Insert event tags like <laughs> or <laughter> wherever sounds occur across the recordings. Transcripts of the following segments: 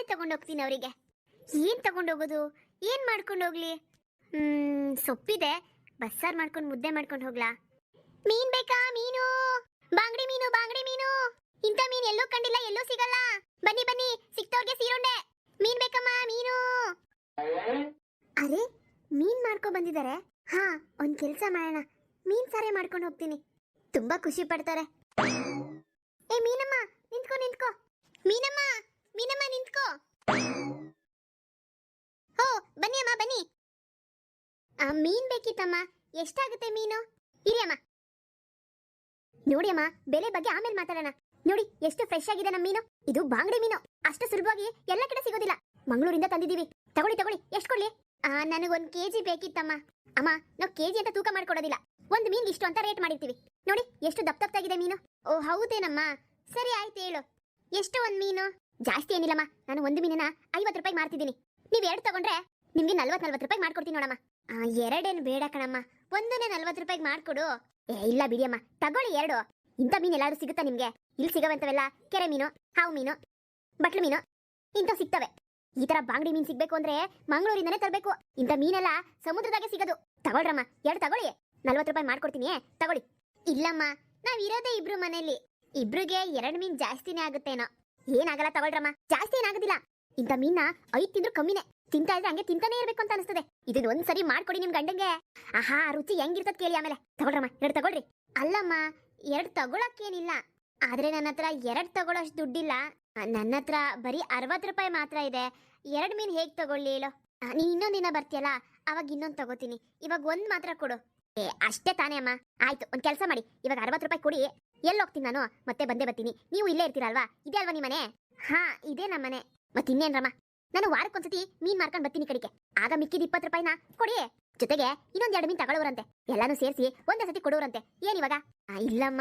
ತಗೊಳ್ಳಿ ತಗೊಂಡು ಹೋಗ್ತೀನಿ ಅವರಿಗೆ. ಏನ್ ತಗೊಂಡು ಹೋಗೋದು? ಏನ್ ಮಾಡ್ಕೊಂಡು ಹೋಗ್ಲಿ? ಹ್ಮ್, ಸೊಪ್ಪಿದೆ. ಬಸ್ಸಾರ್ ಮಾಡ್ಕೊಂಡು ಮುದ್ದೆ ಮಾಡ್ಕೊಂಡು ಹೋಗ್ಲಾ? ಮೀನ್ ಬೇಕಾ ಮೀನು? ಬಾಂಗ್ಡಿ ಮೀನು ಬಾಂಗ್ಡಿ ಮೀನು. ಇಂಥ ಮೀನ್ ಎಲ್ಲೂ ಕಂಡಿಲ್ಲ, ಎಲ್ಲೂ ಸಿಗಲ್ಲ. ಬನ್ನಿ ಬನ್ನಿ, ಸಿಕ್ತವ್ರಿಗೆ ಸೀರುಂಡೆ. ಮೀನ್ ಬೇಕಮ್ಮ, ಮೀನು. ಅರೆ, ಮೀನ್ ಮಾಡ್ಕೊ ಬಂದಿದ್ದಾರೆ ಹಾ, ಒಂದ್ ಕೆಲ್ಸ ಮಾಡೋಣ. ಮೀನ್ ಸಾರೆ ಮಾಡ್ಕೊಂಡು ಹೋಗ್ತೀನಿ. ತುಂಬಾ ಖುಷಿ ಪಡ್ತಾರೆ. ಏ, ಮೀನಮ್ಮ, ನಿಂತ್ಕೊ, ನಿಂತ್ಕೋ. ಮೀನಮ್ಮ! ಮೀನಮ್ಮ ನಿಂತ್ಕೋ. ಹೋ ಬನ್ನಿ ಅಮ್ಮ ಬನ್ನಿ. ಆ, ಮೀನ್ ಬೇಕಿತ್ತಮ್ಮ. ಎಷ್ಟಾಗುತ್ತೆ ಮೀನು? ಇರಿ ಅಮ್ಮ. ನೋಡಿ ಅಮ್ಮ ಬೆಲೆ ಬಗ್ಗೆ ಆಮೇಲೆ ಮಾತಾಡೋಣ. ನೋಡಿ ಎಷ್ಟು ಫ್ರೆಶ್ ಆಗಿದೆ ನಮ್ಮ ಮೀನು. ಇದು ಬಾಂಗ್ಡೆ ಮೀನು. ಅಷ್ಟು ಸುಲಭವಾಗಿ ಎಲ್ಲ ಕಡೆ ಸಿಗೋದಿಲ್ಲ. ಮಂಗಳೂರಿಂದ ತಂದಿದ್ದೀವಿ. ತಗೊಳ್ಳಿ ತಗೊಳ್ಳಿ. ಎಷ್ಟು ಕೊಡ್ಲಿ? ಆ ನನಗೊಂದು ಕೆಜಿ ಬೇಕಿತ್ತಮ್ಮ. ಅಮ್ಮ ನಾವು ಕೆಜಿ ಅಂತ ತೂಕ ಮಾಡ್ಕೊಡೋದಿಲ್ಲ. ಒಂದು ಮೀನ್ ಇಷ್ಟು ಅಂತ ರೇಟ್ ಮಾಡಿರ್ತೀವಿ. ನೋಡಿ ಎಷ್ಟು ದಪ್ಪ ದಪ್ಪಾಗಿದೆ ಮೀನು. ಓ ಹೌದೇನಮ್ಮ. ಸರಿ ಆಯ್ತು ಹೇಳು. ಎಷ್ಟು ಒಂದು ಮೀನು? ಜಾಸ್ತಿ ಏನಿಲ್ಲಮ್ಮ. ನಾನು ಒಂದು ಮೀನನ್ನ ಐವತ್ತು ರೂಪಾಯಿ ಮಾರ್ತಿದ್ದೀನಿ. ನೀವು ಎರಡು ತಗೊಂಡ್ರೆ ನಿಮ್ಗೆ ನಲ್ವತ್ತು ನಲ್ವತ್ತು ರೂಪಾಯಿ ಮಾಡ್ಕೊಡ್ತೀನಿ ನೋಡಮ್ಮ. ಎರಡೇನು ಬೇಡ ಕಣಮ್ಮ. ಒಂದನೇ ನಲ್ವತ್ತು ರೂಪಾಯಿಗೆ ಮಾಡ್ಕೊಡು. ಏ, ಇಲ್ಲ ಬಿಡಿಯಮ್ಮ. ತಗೊಳ್ಳಿ ಎರಡು. ಇಂಥ ಮೀನು ಎಲ್ಲಾದ್ರೂ ಸಿಗುತ್ತಾ ನಿಮ್ಗೆ? ಇಲ್ಲಿ ಸಿಗವಂತವೆಲ್ಲ ಕೆರೆ ಮೀನು, ಹಾವು ಮೀನು, ಬಟ್ಲು ಮೀನು, ಇಂಥವು ಸಿಗ್ತವೆ. ಈ ತರ ಬಾಂಗ್ಡಿ ಮೀನ್ ಸಿಗ್ಬೇಕು ಅಂದ್ರೆ ಮಂಗಳೂರಿಂದನೇ ತರಬೇಕು. ಇಂಥ ಮೀನೆಲ್ಲ ಸಮುದ್ರದಾಗೆ ಸಿಗೋದು. ತಗೊಳ್ರಮ್ಮ. ಎರಡು ತಗೊಳ್ಳಿ. ನಲ್ವತ್ತು ರೂಪಾಯಿ ಮಾಡ್ಕೊಡ್ತೀನಿ. ತಗೊಳ್ಳಿ. ಇಲ್ಲಮ್ಮ. ನಾವ್ ಇರೋದೇ ಇಬ್ರು ಮನೇಲಿ ಇಬ್ರಿಗೆ ಎರಡು ಮೀನ್ ಜಾಸ್ತಿನೇ ಆಗುತ್ತೇನೋ. ಏನಾಗಲ್ಲ ತಗೊಳ್ರಮ್ಮ. ಜಾಸ್ತಿ ಏನಾಗೋದಿಲ್ಲ. ಇಂಥ ಮೀನ ಐದ್ ತಿಂದ್ರು ಕಮ್ಮಿನೇ. ತಿಂತಾ ಇದ್ರೆ ಹಂಗೆ ತಿಂತಾನೆ ಇರ್ಬೇಕು ಅಂತ ಅನಿಸ್ತದೆ. ಇದನ್ನ ಒಂದ್ಸರಿ ಮಾಡ್ಕೊಡಿ ನಿಮ್ ಗಂಡಂಗೆ. ಆಹಾ ರುಚಿ ಹೆಂಗಿರ್ತದ ಕೇಳಿ ಆಮೇಲೆ. ತಗೊಳ್ರಮ್ಮ, ಎರಡು ತಗೊಳ್ರಿ. ಅಲ್ಲಮ್ಮ, ಎರಡು ತಗೊಳಕ್ಕೇನಿಲ್ಲ. ಆದ್ರೆ ನನ್ನ ಹತ್ರ ಎರಡು ತಗೊಳ್ಳೋಷ್ಟು ದುಡ್ಡಿಲ್ಲ. ನನ್ನ ಹತ್ರ ಬರೀ ಅರವತ್ತು ರೂಪಾಯಿ ಮಾತ್ರ ಇದೆ. ಎರಡು ಮೀನ್ ಹೇಗ್ ತಗೊಳ್ಳಿ ಹೇಳು. ನೀ ನೀನ್ ಇನ್ನೊಂದ್ ದಿನ ಬರ್ತೀಯಲ್ಲ? ಅವಾಗ ಇನ್ನೊಂದ್ ತಗೋತೀನಿ. ಇವಾಗ ಒಂದ್ ಮಾತ್ರ ಕೊಡು. ಏ, ಅಷ್ಟೇ ತಾನೇ ಅಮ್ಮ. ಆಯ್ತು, ಒಂದ್ ಕೆಲಸ ಮಾಡಿ. ಇವಾಗ ಅರವತ್ತು ರೂಪಾಯಿ ಕೊಡಿ. ಎಲ್ಲಿ ಹೋಗ್ತೀನಿ ನಾನು. ಮತ್ತೆ ಬಂದೇ ಬರ್ತೀನಿ. ನೀವು ಇಲ್ಲೇ ಇರ್ತೀರಲ್ವಾ? ಇದೇ ಅಲ್ವಾ ನಿಮ್ಮ ಮನೆ ಹಾ, ಇದೇ ನಮ್ಮ ಮನೆ ಮತ್ತೆ ಇನ್ನೇನ್ರಮ್ಮ ನಾನು ವಾರಕ್ಕೊಂದ್ಸತಿ ಮೀನ್ ಮಾರ್ಕೊಂಡು ಬರ್ತೀನಿ ಕಡೆಗೆ. ಆಗ ಮಿಕ್ಕಿದ ಇಪ್ಪತ್ತು ರೂಪಾಯಿನ? ಕೊಡಿ. ಜೊತೆಗೆ ಇನ್ನೊಂದ್ ಎರಡು ಮೀನ್ ತಗೊಳ್ಳೋರಂತೆ ಎಲ್ಲಾನು ಸೇರಿಸಿ ಒಂದೇ ಸತಿ ಕೊಡೋರಂತೆ. ಏನಿವಾಗ ಇಲ್ಲಮ್ಮ.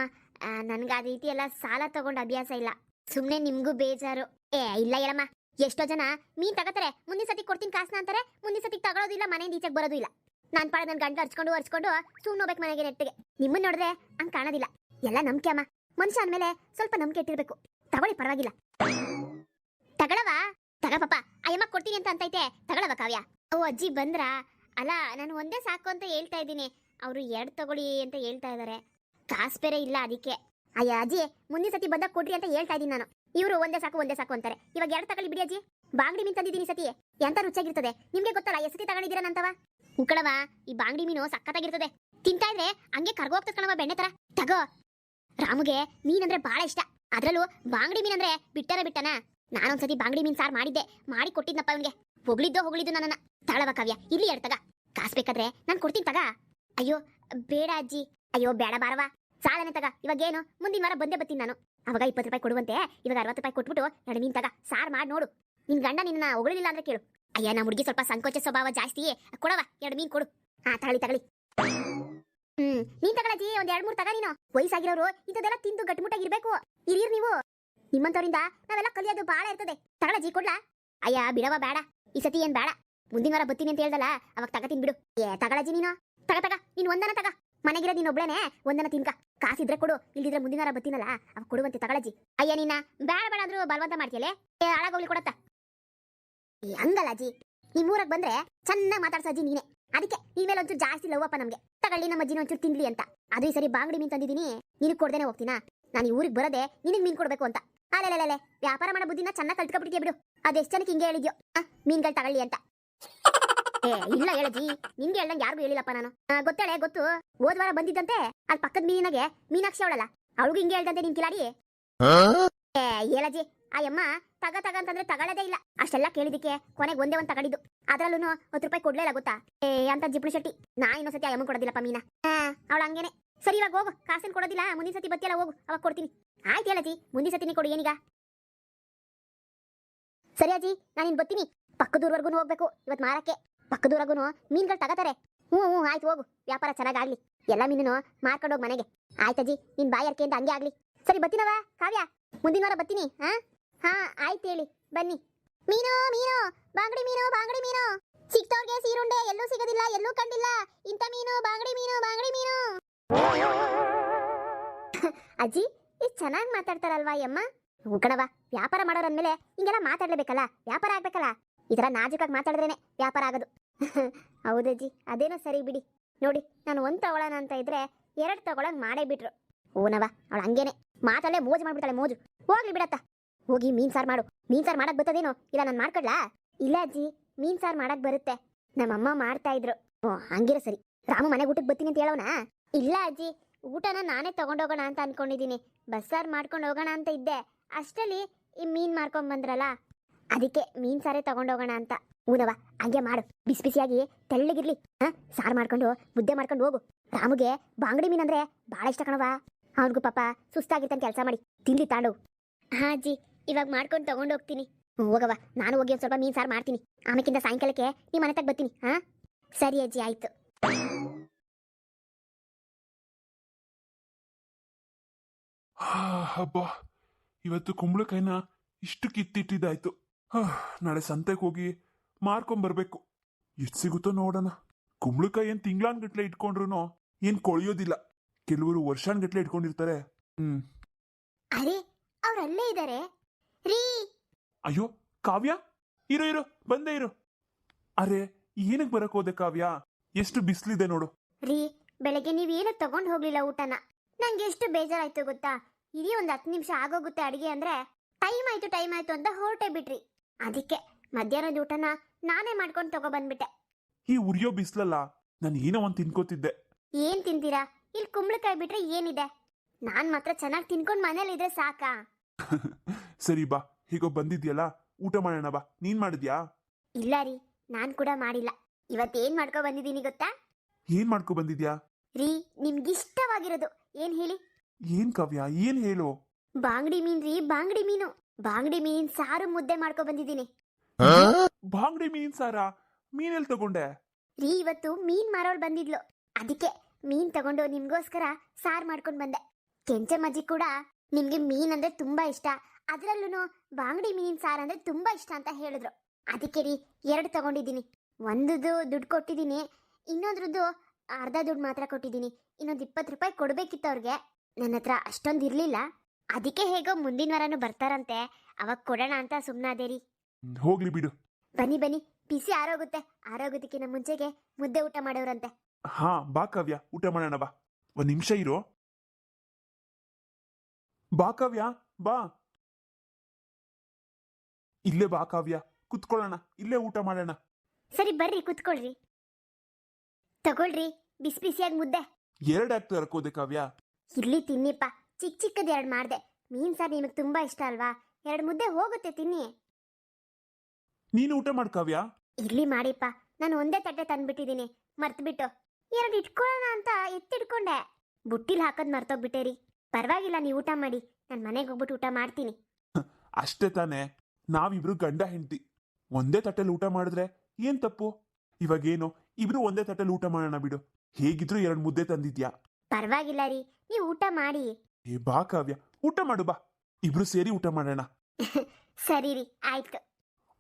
ನನ್ಗೆ ಆ ರೀತಿ ಎಲ್ಲ ಸಾಲ ತಗೊಂಡು ಅಭ್ಯಾಸ ಇಲ್ಲ. ಸುಮ್ಮನೆ ನಿಮ್ಗೂ ಬೇಜಾರು. ಏ, ಇಲ್ಲ ಹೇಳಮ್ಮ. ಎಷ್ಟೋ ಜನ ಮೀನ್ ತಗೋತಾರೆ. ಮುಂದಿನ ಸತಿ ಕೊಡ್ತೀನಿ ಕಾಸನ ಅಂತಾರೆ. ಮುಂದಿನ ಸತಿ ತಗೊಳ್ಳೋದಿಲ್ಲ ಮನೆಯಿಂದ ಈಚೆಗೆ ಬರೋದು ಇಲ್ಲ. ನಾನು ಪಾಡ ನನ್ ಗಂಡ ಹರ್ಚ್ಕೊಂಡು ಹರ್ಚ್ಕೊಂಡು ಸುಮ್ಮನೆ ಹೋಗ್ಬೇಕು ಮನೆಗೆ ನೆಟ್ಟಿಗೆ. ನಿಮ್ಮನ್ನ ನೋಡಿದ್ರೆ ಹಂಗೆ ಕಾಣೋದಿಲ್ಲ. ಎಲ್ಲ ನಂಬಿಕೆ ಅಮ್ಮ. ಮನುಷ್ಯ ಅಂದ್ಮೇಲೆ ಸ್ವಲ್ಪ ನಂಬಿಕೆ ಇಟ್ಟಿರ್ಬೇಕು. ತಗೊಳ್ಳಿ, ಪರವಾಗಿಲ್ಲ. ತಗೊಳವಾ ತಗ ಪಾಪ. ಅಯ್ಯಮ್ಮ, ಕೊಡ್ತೀನಿ ಅಂತ ಅಂತೈತೆ. ತಗೊಳವ ಕಾವ್ಯ. ಓ, ಅಜ್ಜಿ ಬಂದ್ರಾ? ಅಲ್ಲ, ನಾನು ಒಂದೇ ಸಾಕು ಅಂತ ಹೇಳ್ತಾ ಇದ್ದೀನಿ. ಅವರು ಎರಡು ತಗೊಳ್ಳಿ ಅಂತ ಹೇಳ್ತಾ ಇದ್ದಾರೆ ಕಾಸು ಬೇರೆ ಇಲ್ಲ ಅದಕ್ಕೆ. ಅಯ್ಯ, ಅಜ್ಜಿ, ಮುಂದಿನ ಸತಿ ಬಂದಾಗ ಕೊಡ್ರಿ ಅಂತ ಹೇಳ್ತಾ ಇದ್ದೀನಿ ನಾನು. ಇವರು ಒಂದೇ ಸಾಕು ಒಂದೇ ಸಾಕು ಅಂತಾರೆ. ಇವಾಗ ಎರಡು ತಗೊಳ್ಳಿ ಬಿಡಿ ಅಜ್ಜಿ. ಬಾಂಗ್ಡಿ ಮೀನ್ ತಂದಿದ್ದೀನಿ ಸತಿ. ಎಂತ ರುಚಿಯಾಗಿರ್ತದೆ? ನಿಮ್ಗೆ ಗೊತ್ತಲ್ಲ, ಎಷ್ಟು ತಗೊಂಡಿದ್ದೀರಾ ನಂತವ? ಉಕ್ಕಳವ ಈ ಬಾಂಗ್ಡಿ ಮೀನು ಸಖತ್ತಾಗಿರ್ತದೆ. ತಿಂತಾ ಇದ್ರೆ ಹಂಗೆ ಕರ್ಗೋಗ್ತದೆ ಕಣವ ಬೆಣ್ಣೆ ತರ. ತಗೋ. ರಾಮುಗೆ ಮೀನಂದ್ರೆ ಬಹಳ ಇಷ್ಟ. ಅದ್ರಲ್ಲೂ ಬಾಂಗಡಿ ಮೀನಂದ್ರೆ ಬಿಟ್ಟರ ಬಿಟ್ಟನ? ನಾನೊಂದ್ಸತಿ ಬಾಂಗಡಿ ಮೀನ್ ಸಾರ್ ಮಾಡಿದ್ದೆ. ಮಾಡಿ ಕೊಟ್ಟಿದ್ನಪ್ಪ ಅವನ್ಗೆ ಹೊಗಳಿದ್ದೋ ಹೊಗಳಿದ್ದು ನನ್ನನ್ನ. ತಾಳವ ಕಾವ್ಯ ಇಲ್ಲಿ ತಗ. ಕಾಸ್ ಬೇಕಾದ್ರೆ ನಾನು ಕೊಡ್ತೀನಿ ತಗ. ಅಯ್ಯೋ, ಬೇಡ ಅಜ್ಜಿ. ಅಯ್ಯೋ, ಬೇಡ ಬಾರವಾ ಸಾಲನೆ ತಗ. ಇವಾಗೇನು? ಮುಂದಿನ ವಾರ ಬಂದೇ ಬರ್ತೀನಿ ನಾನು. ಅವಾಗ ಇಪ್ಪತ್ತು ರೂಪಾಯಿ ಕೊಡುವಂತೆ. ಇವಾಗ ಅರವತ್ತು ರೂಪಾಯಿ ಕೊಟ್ಬಿಟ್ಟು ಎರಡು ಮೀನ್ ತಗ. ಸಾರ್ ಮಾಡಿ ನೋಡು. ನಿನ್ ಗಂಡ ನಿನ್ನ ಹೊಗಳಿಲ್ಲ ಅಂದ್ರೆ ಕೇಳು. ಅಯ್ಯ ನಮ್ಮ ಹುಡುಗಿ ಸ್ವಲ್ಪ ಸಂಕೋಚ ಸ್ವಭಾವ ಜಾಸ್ತಿ ಕೊಡವ ಎರಡು ಮೀನ್ ಕೊಡು. ಹಾ ತಗೊಳ್ಳಿ ತಗೊಳ್ಳಿ ಹ್ಮ್, ನೀನ್ ತಗೊಳಜಿ ಒಂದ್ ಎರಡ್ ಮೂರ್ ತಗ ನೀನು. ವಯಸ್ಸಾಗಿರೋರು ಇಂಥದೆಲ್ಲ ತಿಂದು ಗಟ್ಟಿಮುಟ್ಟಾಗಿರ್ಬೇಕು. ಇರೀರ್ ನೀವು. ನಿಮ್ಮಂತವರಿಂದ ನಾವೆಲ್ಲ ಕಲಿಯೋದು ಬಾಳ ಇರ್ತದೆ. ತಗೊಳಜಿ ಕೊಡ್ಲಾ? ಅಯ್ಯ ಬಿಡವ ಬೇಡ ಈ ಸತಿ ಏನ್ ಬೇಡ ಮುಂದಿನ ವಾರ ಬತ್ತೀನಿ ಅಂತ ಹೇಳ್ದಲ್ಲ, ಅವಾಗ ತಗತೀನಿ ಬಿಡು. ಏ ತಗೊಳಜಿ ನೀನು. ತಗ ತಗ, ನೀನ್ ಒಂದನ ತಗ. ಮನೆಗಿರೋ ನೀನ್ ಒಬ್ಳೇನೆ, ಒಂದನ ತಿನ್ಕ. ಕಾಸಿದ್ರೆ ಕೊಡು. ಇಲ್ದಿದ್ರೆ ಮುಂದಿನ ವಾರ ಬತ್ತೀನಲ್ಲ ಅವಾಗ ಕೊಡುವಂತೆ ತಗೊಳಜಿ ಅಯ್ಯ, ನೀನ ಬೇಡ ಬೇಡ ಅಂದ್ರು ಬಲವಂತ ಮಾಡ್ತೀಯಲೇ ಹಾಳಾಗೋಗ್ಲಿ ಕೊಡತ್ತ. ಹಂಗಲ್ಲ ಅಜ್ಜಿ. ನಿಮ್ಮೂರಾಗ ಬಂದ್ರೆ ಚೆನ್ನಾಗಿ ಮಾತಾಡ್ಸಜ್ಜಿ ನೀನೆ. ಅದಕ್ಕೆ, ನೀನ್ ಜಾಸ್ತಿ ಲವ್ವಪ್ಪ ನಮ್ಗೆ. ತಗೊಳ್ಳಿ ನಮ್ಮ ಅಜ್ಜಿನ ಒಂಚೂರು ತಿನ್ಲಿ ಅಂತ. ಅದು ಈ ಸರಿ ಬಾಂಗಡಿ ಮೀನ್ ತಂದಿದ್ದೀನಿ ನಿನಗೆ ಕೊಡ್ದೇನೆ ಹೋಗ್ತೀನಾ? ನಾನು ಈ ಊರಿಗೆ ಬರೋದೆ ನಿನಗೆ ಮೀನ್ ಕೊಡ್ಬೇಕು ಅಂತ. ಅಲ್ಲೇ ವ್ಯಾಪಾರ ಮಾಡೋ ಬುದ್ಧಿನ ಚೆನ್ನಾಗಿ ಕಲ್ತ್ಕೊಬಿಟ್ಟಿದ್ಯಾ ಬಿಡು. ಅದೆಷ್ಟು ಜನಕ್ಕೆ ಹಿಂಗೆ ಹೇಳಿದ್ಯೋ? ಆ, ಮೀನ್ಗಳು ತಗೊಳ್ಳಿ ಅಂತ. ಏ ಇಲ್ಲ ಹೇಳಜಿ ನಿನ್ಗೆ ಹೇಳ್ದಂಗೆ ಯಾರಿಗೂ ಹೇಳಿಲ್ಲಪ್ಪ ನಾನು. ಗೊತ್ತೇಳೆ ಗೊತ್ತು? ಹೋದ್ ವಾರ ಬಂದಿದ್ದಂತೆ ಅಲ್ಲಿ ಪಕ್ಕದ ಮೀನಿನಾಗೆ ಮೀನಾಕ್ಷಿ ಅವಳಲ್ಲ. ಅವಳಿಗೂ ಹಿಂಗೆ ಹೇಳ್ದಂತೆ ನಿನ್ ಕಿಲಾಡಿ. ಏ ಹೇಳಜಿ ಆ ಯಮ್ಮ ತಗ ತಗ ಅಂತಂದ್ರೆ ತಗೊಳ್ಳೋದೇ ಇಲ್ಲ. ಅಷ್ಟೆಲ್ಲ ಕೇಳಿದಕ್ಕೆ ಕೊನೆಗೆ ಒಂದೇ ಒಂದ್ ತಗೊಂಡಿದ್ದು ಅದ್ರಲ್ಲೂ ಹತ್ತು ರೂಪಾಯಿ ಕೊಡ್ಲೇ ಗೊತ್ತಾ ಏ, ಅಂತ ಜಿಪ್ಣಿ ಶೆಟ್ಟಿ. ನಾ ಇನ್ನೊಂದ್ಸತಿ ಆ ಯಮ್ಮ ಕೊಡೋದಿಲ್ಲಪ್ಪ ಮೀನಾ. ಅವಳ ಹಂಗೇನೆ. ಸರಿ, ಇವಾಗ ಹೋಗು. ಕಾಸಿನ ಕೊಡೋದಿಲ್ಲ. ಮುಂದಿನ ಸತಿ ಬತ್ತಿಯಲ್ಲ, ಹೋಗು. ಅವಾಗ ಕೊಡ್ತೀನಿ. ಆಯ್ತು ಹೇಳಜಿ ಮುಂದಿನ ಸತಿನೇ ಕೊಡು ಏನೀಗ. ಸರಿ ಅಜ್ಜಿ, ನಾನು ಇನ್ ಬರ್ತೀನಿ. ಪಕ್ಕದೂರ್ವರ್ಗು ಹೋಗ್ಬೇಕು ಇವತ್ತು ಮಾರಕ್ಕೆ. ಪಕ್ಕದೂರ್ವರ್ಗು ಮೀನ್ಗಳು ತಗತಾರೆ. ಹ್ಞೂ ಹ್ಞೂ ಆಯ್ತು ಹೋಗು. ವ್ಯಾಪಾರ ಚೆನ್ನಾಗಾಗ್ಲಿ. ಎಲ್ಲ ಮೀನು ಮಾರ್ಕೊಂಡು ಹೋಗಿ ಮನೆಗೆ. ಆಯ್ತಜ್ಜಿ, ನಿನ್ ಬಾಯರ್ಕೆಯಿಂದ ಹಂಗೆ ಆಗ್ಲಿ. ಸರಿ ಬತ್ತಿನವಾ ಕಾವ್ಯ. ಮುಂದಿನ ವಾರ ಬತ್ತೀನಿ ಹಾ? ಹಾ, ಆಯ್ತು ಹೇಳಿ, ಬನ್ನಿ. ಮೀನು ಮೀನು, ಬಾಂಗಡಿ ಮೀನು ಬಾಂಗಡಿ ಮೀನು. ಸಿಕ್ತವ್ರಿಗೆ ಸೀರುಂಡೆ ಎಲ್ಲೂ ಸಿಗೋದಿಲ್ಲ, ಎಲ್ಲೂ ಕಂಡಿಲ್ಲ. ಇಂಥ ಮೀನು, ಬಾಂಗಡಿ ಮೀನು ಬಾಂಗಡಿ ಮೀನು. <laughs> ಅಜ್ಜಿ ಇಷ್ಟು ಚೆನ್ನಾಗಿ ಮಾತಾಡ್ತಾರಲ್ವಾ ಯಮ್ಮ ಕಣವ ವ್ಯಾಪಾರ ಮಾಡೋರಂದ್ಮೇಲೆ ಹಿಂಗೆಲ್ಲ ಮಾತಾಡ್ಲೇಬೇಕಲ್ಲ, ವ್ಯಾಪಾರ ಆಗ್ಬೇಕಲ್ಲ? ಈ ಥರ ನಾಜುಕಾಗಿ ಮಾತಾಡಿದ್ರೇನೆ ವ್ಯಾಪಾರ ಆಗೋದು. <laughs> ಹೌದಜ್ಜಿ ಅದೇನೋ ಸರಿ ಬಿಡಿ. ನೋಡಿ, ನಾನು ಒಂದು ತಗೊಳ್ಳೋಣ ಅಂತ ಇದ್ರೆ ಎರಡು ತಗೊಳಂಗ್ ಮಾಡೇ ಬಿಟ್ರು. ಓನವ ಅವಳು ಹಂಗೇನೆ. ಮಾತಲ್ಲೇ ಮೋಜು ಮಾಡ್ಬಿಡ್ತಾಳೆ ಮೋಜು. ಹೋಗ್ಲಿ ಬಿಡತ್ತ. ಹೋಗಿ ಮೀನ್ ಸಾರು ಮಾಡು. ಮೀನ್ ಸಾರು ಮಾಡಕ್ ಬರ್ತದೇನೋ? ಇಲ್ಲ, ನಾನು ಮಾಡ್ಕೊಡ್ಲಾ? ಇಲ್ಲ ಅಜ್ಜಿ, ಮೀನ್ ಸಾರು ಮಾಡಕ್ ಬರುತ್ತೆ. ನಮ್ಮಮ್ಮ ಮಾಡ್ತಾ ಇದ್ರು. ಓ, ಹಂಗಿರ ಸರಿ. ರಾಮು ಮನೆಗೆ ಊಟಕ್ಕೆ ಬರ್ತೀನಿ ಅಂತ ಹೇಳೋಣ ಇಲ್ಲ ಅಜ್ಜಿ, ಊಟನ ನಾನೇ ತಗೊಂಡೋಗೋಣ ಅಂತ ಅನ್ಕೊಂಡಿದ್ದೀನಿ ಬಸ್ಸಾರು ಮಾಡ್ಕೊಂಡು ಹೋಗೋಣ ಅಂತ ಇದ್ದೆ. ಅಷ್ಟರಲ್ಲಿ ಈ ಮೀನ್ ಮಾಡ್ಕೊಂಡ್ ಬಂದ್ರಲ್ಲ? ಅದಕ್ಕೆ ಮೀನ್ ಸಾರೇ ತಗೊಂಡೋಗೋಣ ಅಂತ. ಊನವ ಹಂಗೆ ಮಾಡು. ಬಿಸಿ ಬಿಸಿಯಾಗಿ ತೆಳ್ಳಗಿರ್ಲಿ. ಹಾ? ಸಾರು ಮಾಡ್ಕೊಂಡು, ಮುದ್ದೆ ಮಾಡ್ಕೊಂಡು ಹೋಗು. ರಾಮುಗೆ ಬಾಂಗಡಿ ಮೀನ್ ಅಂದ್ರೆ ಬಹಳ ಇಷ್ಟ ಕಣವ ಅವ್ರಿಗೂ ಪಾಪ ಸುಸ್ತಾಗಿರ್ತಾನೆ ಕೆಲಸ ಮಾಡಿ. ತಿಂಡಿ ತಾಂಡು. ಹಾ ಅಜ್ಜಿ ಇವಾಗ ಮಾಡ್ಕೊಂಡು ತಗೊಂಡು ಹೋಗ್ತೀನಿ. ಹೋಗವ ನಾನು ಹೋಗಿ ಒಂದು ಸ್ವಲ್ಪ ಮೀನ್ ಸಾರು ಮಾಡ್ತೀನಿ. ಆಮೇಕಿಂತ ಸಾಯಂಕಾಲಕ್ಕೆ ನಿಮ್ಮ ಮನೆ ತಗ ಬರ್ತೀನಿ ಹಾ? ಸರಿ ಅಜ್ಜಿ ಆಯ್ತು. ಹಬ್ಬ. ಇವತ್ತು ಕುಂಬಳಕಾಯಿನ ಇಷ್ಟು ಕಿತ್ತಿಟ್ಟಿದ್ದಾಯ್ತು. ನಾಳೆ ಸಂತೆಗೆ ಹೋಗಿ ಮಾರ್ಕೊಂಬರ್ಬೇಕು ಎಷ್ಟು ಸಿಗುತ್ತೋ ನೋಡೋಣ. ಕುಂಬಳಕಾಯಿ ಏನ್ ತಿಂಗ್ಳಾನ್ಗಟ್ಲೆ ಇಟ್ಕೊಂಡ್ರು ಏನ್ ಕೊಳೆಯೋದಿಲ್ಲ. ಕೆಲವರು ವರ್ಷಾನ್ಗಟ್ಲೆ ಇಟ್ಕೊಂಡಿರ್ತಾರೆ. ಹ್ಮ್. ಅರೆ ಅವ್ರಲ್ಲೇ ಇದ್ದಾರೆ ರೀ. ಅಯ್ಯೋ ಕಾವ್ಯ? ಇರು ಇರು ಬಂದೇ ಇರು. ಅರೆ ಏನಕ್ಕೆ ಬರಕ್ ಹೋದೆ ಕಾವ್ಯ? ಎಷ್ಟು ಬಿಸ್ಲಿದೆ ನೋಡು. ರೀ ಬೆಳಗ್ಗೆ ನೀವೇನು ತಗೊಂಡ್ ಹೋಗ್ಲಿಲ್ಲ ಊಟನ? ನಂಗೆ ಎಷ್ಟು ಬೇಜಾರಾಯ್ತು ಗೊತ್ತಾ? ಇಡೀ ಒಂದು ಹತ್ತು ನಿಮಿಷ ಆಗೋಗುತ್ತೆ ಅಡಿಗೆ ಅಂದ್ರೆ ಟೈಮ್ ಆಯ್ತು ಟೈಮ್ ಆಯ್ತು ಅಂತ ಹೊರಟೆ ಬಿಟ್ರಿ. ಅದಕ್ಕೆ ಮಧ್ಯಾಹ್ನದ ಊಟನ ನಾನೇ ಮಾಡ್ಕೊಂಡು ತಗೋ ಬಂದ್ಬಿಟ್ಟೆ. ಈ ಉರಿಯೋ ಬಿಸ್ಲಲ್ಲ ನಾನು ಏನೋ ಒಂದ್ ತಿನ್ಕೋತಿದ್ದೆ. ಏನ್ ತಿಂತೀರಾ? ಇಲ್ಲಿ ಕುಂಬಳಕಾಯಿ ಬಿಟ್ರೆ ಏನಿದೆ? ನಾನ್ ಮಾತ್ರ ಚೆನ್ನಾಗಿ ತಿನ್ಕೊಂಡು ಮನೇಲಿ ಇದ್ರೆ ಸಾಕಾ? <laughs> ಸರಿ ಬಾ ಹೀಗೋ ಬಂದಿದ್ಯಲ್ಲ ಊಟ ಮಾಡೋಣ ಬಾ ನೀನ್ ಮಾಡಿದ್ಯಾ? ಇಲ್ಲ ರೀ ನಾನ್ ಕೂಡ ಮಾಡಿಲ್ಲ. ಇವತ್ತೇನ್ ಮಾಡ್ಕೊ ಬಂದಿದ್ದೀನಿ ಗೊತ್ತಾ? ಏನ್ ಮಾಡ್ಕೊ ಬಂದಿದ್ಯಾ? ರೀ ನಿಮ್ಗಿಷ್ಟವಾಗಿರೋದು ಏನ್ ಹೇಳಿ? ಏನ್ ಕವ್ಯ ಏನ್ ಹೇಳು? ಬಾಂಗ್ಡಿ ಮೀನ್ ರೀ ಬಾಂಗ್ಡಿ ಮೀನು. ಬಾಂಗ್ಡಿ ಮೀನ್ ಸಾರು ಮುದ್ದೆ ಮಾಡ್ಕೊ ಬಂದಿದ್ದೀನಿ. ಬಾಂಗ್ಡಿ ಮೀನ್ ಸಾರಾ? ಮೀನೆಲ್ ತಗೊಂಡೆ? ರೀ ಇವತ್ತು ಮೀನ್ ಮಾರೋಳ್ ಬಂದಿದ್ಲು. ಅದಕ್ಕೆ ಮೀನ್ ತಗೊಂಡು ನಿಮ್ಗೋಸ್ಕರ ಸಾರ್ ಮಾಡ್ಕೊಂಡ್ ಬಂದೆ. ಕೆಂಚಮ್ಮಜ್ಜಿ ಕೂಡ ನಿಮ್ಗೆ ಮೀನ್ ಅಂದ್ರೆ ತುಂಬಾ ಇಷ್ಟ. ಅದ್ರಲ್ಲೂ ಬಾಂಗ್ಡಿ ಮೀನಿನ ಸಾರು ಅಂದ್ರೆ ತುಂಬಾ ಇಷ್ಟ ಅಂತ ಹೇಳಿದ್ರು. ಅದಕ್ಕೆ ರೀ ಎರಡು ತಗೊಂಡಿದ್ದೀನಿ. ಒಂದುದು ದುಡ್ಡು ಕೊಟ್ಟಿದ್ದೀನಿ ಇನ್ನೊಂದ್ರದ್ದು ಅರ್ಧ ದುಡ್ಡು ಮಾತ್ರ ಕೊಟ್ಟಿದ್ದೀನಿ. ಇನ್ನೊಂದು ಇಪ್ಪತ್ತು ರೂಪಾಯಿ ಕೊಡಬೇಕಿತ್ತು ಅವ್ರಿಗೆ. ನನ್ನ ಹತ್ರ ಅಷ್ಟೊಂದು ಇರ್ಲಿಲ್ಲ. ಅದಕ್ಕೆ ಹೇಗೋ ಮುಂದಿನ ವಾರನೂ ಬರ್ತಾರಂತೆ. ಅವಾಗ ಕೊಡೋಣ ಅಂತ ಸುಮ್ಮನಾದೆ ರೀ ಹೋಗ್ಲಿ ಬಿಡು. ಬನ್ನಿ ಬನ್ನಿ. ಬಿಸಿ ಆರೋಗುತ್ತೆ. ಆರೋಗೋದಕ್ಕಿಂತ ಮುಂಚೆಗೆ ಮುದ್ದೆ ಊಟ ಮಾಡೋರಂತೆ. ಹಾ ಬಾ ಕಾವ್ಯ. ಊಟ ಮಾಡೋಣ ಬಾ. ಒಂದ್ ನಿಮಿಷ ಇರು. ಬಾ ಕಾವ್ಯ ಬಾ. ಇಲ್ಲೇ ಬಾ ಕಾವ್ಯ ಕುತ್ಕೊಳ್ಳೋಣ ಇಲ್ಲೇ ಊಟ ಮಾಡೋಣ. ಸರಿ ಬರ್ರಿ ಕುತ್ಕೊಳ್ರಿ. ತಗೊಳ್ರಿ ಬಿಸಿ ಬಿಸಿಯಾಗಿ ಮುದ್ದೆ. ಎರಡು ಆಕ್ಟ್ ಹರ್ಕೋದೆ ಕಾವ್ಯ. ಇರ್ಲಿ ತಿನ್ನಿಪ್ಪ ಚಿಕ್ಕ ಚಿಕ್ಕದ ಎರಡು ಮಾಡ್ದೆ. ಮೀನ್ ಸಾರು ನಿಮಗೆ ತುಂಬಾ ಇಷ್ಟ ಅಲ್ವಾ? ಎರಡು ಮುದ್ದೆ ಹೋಗುತ್ತೆ ತಿನ್ನಿ. ನೀನು ಊಟ ಮಾಡ್ ಕಾವ್ಯ. ಇರ್ಲಿ ಮಾಡಿಪ್ಪ ನಾನು ಒಂದೇ ತಟ್ಟೆ ತಂದ್ಬಿಟ್ಟಿದ್ದೀನಿ ಮರ್ತ್ಬಿಟ್ಟು. ಎರಡು ಇಟ್ಕೊಳ್ಳೋಣ ಅಂತ ಎತ್ತಿಟ್ಕೊಂಡೆ. ಬುಟ್ಟಿಲ್ ಹಾಕದ್ ಮರ್ತೋಗ್ಬಿಟ್ಟೆ ರೀ. ಪರವಾಗಿಲ್ಲ ನೀವು ಊಟ ಮಾಡಿ. ನಾನು ಮನೆಗೆ ಹೋಗ್ಬಿಟ್ಟು ಊಟ ಮಾಡ್ತೀನಿ. ಅಷ್ಟೇ ತಾನೇ. ನಾವಿಬ್ರು ಗಂಡ ಹೆಂಡತಿ. ಒಂದೇ ತಟ್ಟೆಲಿ ಊಟ ಮಾಡಿದ್ರೆ ಏನ್ ತಪ್ಪು? ಇವಾಗೇನು? ಇಬ್ರು ಒಂದೇ ತಟ್ಟೆಲಿ ಊಟ ಮಾಡೋಣ ಬಿಡು. ಹೇಗಿದ್ರು ಎರಡು ಮುದ್ದೆ ತಂದಿದ್ಯಾ? ಪರವಾಗಿಲ್ಲ ರೀ. ನೀವು ಊಟ ಮಾಡಿ. ಏ ಬಾ ಕಾವ್ಯ. ಊಟ ಮಾಡು ಬಾ. ಇಬ್ರು ಸೇರಿ ಊಟ ಮಾಡೋಣ. <laughs> ಸರಿ ರೀ ಆಯ್ತು.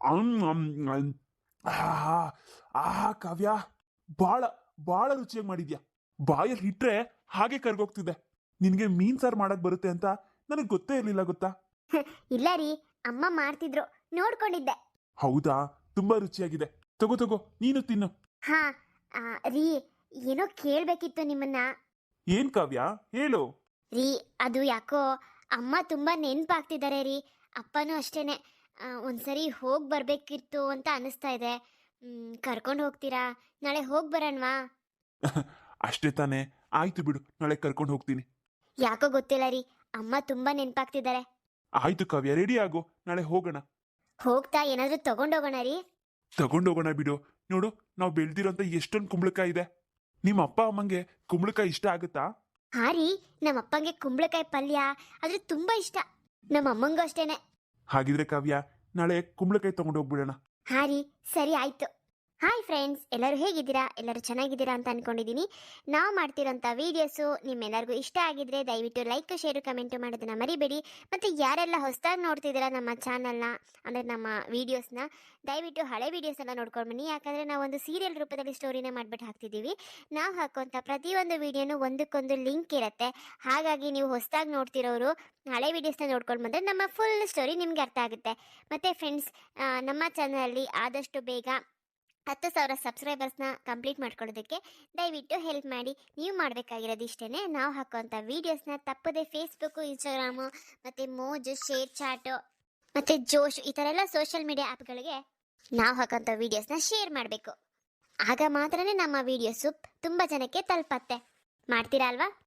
ಅಂ, ಅಂ, ಆಹಾ ಕಾವ್ಯ. ಬಾಳ ಬಾಳ ರುಚಿಯಾಗಿ ಮಾಡಿದ್ಯಾ. ಬಾಯಲ್ಲಿ ಇಟ್ರೆ ಹಾಗೆ ಕರ್ಗೋಗ್ತಿದೆ. ನಿನ್ಗೆ ಮೀನ್ ಸಾರು ಮಾಡಕ್ ಬರುತ್ತೆ ಅಂತ ನನಗೆ ಗೊತ್ತೇ ಇರ್ಲಿಲ್ಲ ಗೊತ್ತಾ? <laughs> ಇಲ್ಲ ರೀ. ಅಮ್ಮ ಮಾಡ್ತಿದ್ರು ನೋಡ್ಕೊಂಡಿದ್ದೆ. ಹೌದಾ? ತುಂಬಾ ರುಚಿಯಾಗಿದೆ. ತಗೋ ತಗೋ ನೀನು ತಿನ್ನು. ಹಾ ಆ, ರೀ ಏನೋ ಕೇಳ್ಬೇಕಿತ್ತು ನಿಮ್ಮನ್ನ. ಏನ್ ಕಾವ್ಯ? ಹೇಳು. ರೀ ಅದು ಯಾಕೋ ಅಮ್ಮ ತುಂಬಾ ನೆನ್ಪಾಗ್ತಿದ್ದಾರೆ ರೀ. ಅಪ್ಪನೂ ಅಷ್ಟೇನೆ. ಆ, ಒಂದ್ಸರಿ ಹೋಗಿ ಬರ್ಬೇಕಿತ್ತು ಅಂತ ಅನಿಸ್ತಾ ಇದೆ. ಕರ್ಕೊಂಡು ಹೋಗ್ತೀರಾ? ನಾಳೆ ಹೋಗಿ ಬರೋಣವಾ? <laughs> ಅಷ್ಟೇ ತಾನೇ. ಆಯ್ತು ಬಿಡು ನಾಳೆ ಕರ್ಕೊಂಡು ಹೋಗ್ತೀನಿ. ಯಾಕೋ ಗೊತ್ತಿಲ್ಲ ರೀ ಅಮ್ಮ ತುಂಬಾ ನೆನ್ಪಾಗ್ತಿದ್ದಾರೆ ಆಯ್ತು ಕಾವ್ಯ ರೆಡಿ ಆಗು. ನಾಳೆ ಹೋಗೋಣ. ಹೋಗ್ತಾ ಏನಾದ್ರೂ ತಗೊಂಡೋಗೋಣ ರೀ. ತಗೊಂಡೋಗೋಣ ಬಿಡು. ನೋಡು ನಾವು ಬೆಳ್ದಿರೋಂತ ಎಷ್ಟೊಂದು ಕುಂಬಳಕಾಯಿ ಇದೆ. ನಿಮ್ಮ ಅಪ್ಪ ಅಮ್ಮಂಗೆ ಕುಂಬಳಕಾಯಿ ಇಷ್ಟ ಆಗುತ್ತಾ? ಹಾ ರೀ ನಮ್ಮ ಅಪ್ಪಂಗೆ ಕುಂಬಳಕಾಯಿ ಪಲ್ಯ ಆದ್ರೆ ತುಂಬಾ ಇಷ್ಟ. ನಮ್ಮ ಅಮ್ಮಂಗೂ ಅಷ್ಟೇನೆ. ಹಾಗಿದ್ರೆ ಕಾವ್ಯ ನಾಳೆ ಕುಂಬಳಕಾಯಿ ತಗೊಂಡೋಗ್ಬಿಡೋಣ. ಹಾ ರೀ ಸರಿ ಆಯ್ತು. ಹಾಯ್ ಫ್ರೆಂಡ್ಸ್ ಎಲ್ಲರೂ ಹೇಗಿದ್ದೀರಾ? ಎಲ್ಲರೂ ಚೆನ್ನಾಗಿದ್ದೀರಾ ಅಂತ ಅನ್ಕೊಂಡಿದ್ದೀನಿ. ನಾವು ಮಾಡ್ತಿರೋಂಥ ವೀಡಿಯೋಸು ನಿಮ್ಮೆಲ್ಲರಿಗೂ ಇಷ್ಟ ಆಗಿದ್ರೆ ದಯವಿಟ್ಟು ಲೈಕ್ ಶೇರು ಕಮೆಂಟು ಮಾಡೋದನ್ನ ಮರಿಬೇಡಿ. ಮತ್ತು ಯಾರೆಲ್ಲ ಹೊಸದಾಗಿ ನೋಡ್ತಿದ್ದೀರಾ ನಮ್ಮ ಚಾನಲ್ನ ಅಂದರೆ ನಮ್ಮ ವೀಡಿಯೋಸ್ನ ದಯವಿಟ್ಟು ಹಳೆ ವೀಡಿಯೋಸ್ ಎಲ್ಲ ನೋಡ್ಕೊಂಡು ಬನ್ನಿ. ಯಾಕಂದರೆ ನಾವು ಒಂದು ಸೀರಿಯಲ್ ರೂಪದಲ್ಲಿ ಸ್ಟೋರಿನ ಮಾಡಿಬಿಟ್ಟು ಹಾಕ್ತಿದ್ದೀವಿ. ನಾವು ಹಾಕುವಂಥ ಪ್ರತಿಯೊಂದು ವೀಡಿಯೋನು ಒಂದಕ್ಕೊಂದು ಲಿಂಕ್ ಇರುತ್ತೆ. ಹಾಗಾಗಿ ನೀವು ಹೊಸದಾಗಿ ನೋಡ್ತಿರೋರು ಹಳೆ ವೀಡಿಯೋಸ್ನ ನೋಡ್ಕೊಂಡು ಬಂದರೆ ನಮ್ಮ ಫುಲ್ ಸ್ಟೋರಿ ನಿಮಗೆ ಅರ್ಥ ಆಗುತ್ತೆ. ಮತ್ತು ಫ್ರೆಂಡ್ಸ್ ನಮ್ಮ ಚಾನಲಲ್ಲಿ ಆದಷ್ಟು ಬೇಗ ಹತ್ತು ಸಾವಿರ ಸಬ್ಸ್ಕ್ರೈಬರ್ಸ್ನ ಕಂಪ್ಲೀಟ್ ಮಾಡ್ಕೊಳ್ಳೋದಕ್ಕೆ ದಯವಿಟ್ಟು ಹೆಲ್ಪ್ ಮಾಡಿ. ನೀವು ಮಾಡಬೇಕಾಗಿರೋದು ಇಷ್ಟೇ ನಾವು ಹಾಕುವಂಥ ವೀಡಿಯೋಸ್ನ ತಪ್ಪದೆ ಫೇಸ್ಬುಕ್ಕು ಇನ್ಸ್ಟಾಗ್ರಾಮು ಮತ್ತು ಮೋಜು ಶೇರ್ ಚಾಟು ಮತ್ತು ಜೋಶ್ ಈ ಥರ ಎಲ್ಲ ಸೋಷಿಯಲ್ ಮೀಡಿಯಾ ಆ್ಯಪ್ಗಳಿಗೆ ನಾವು ಹಾಕೋಂಥ ವೀಡಿಯೋಸ್ನ ಶೇರ್ ಮಾಡಬೇಕು. ಆಗ ಮಾತ್ರನೇ ನಮ್ಮ ವೀಡಿಯೋಸು ತುಂಬ ಜನಕ್ಕೆ ತಲುಪತ್ತೆ. ಮಾಡ್ತೀರಾ ಅಲ್ವಾ?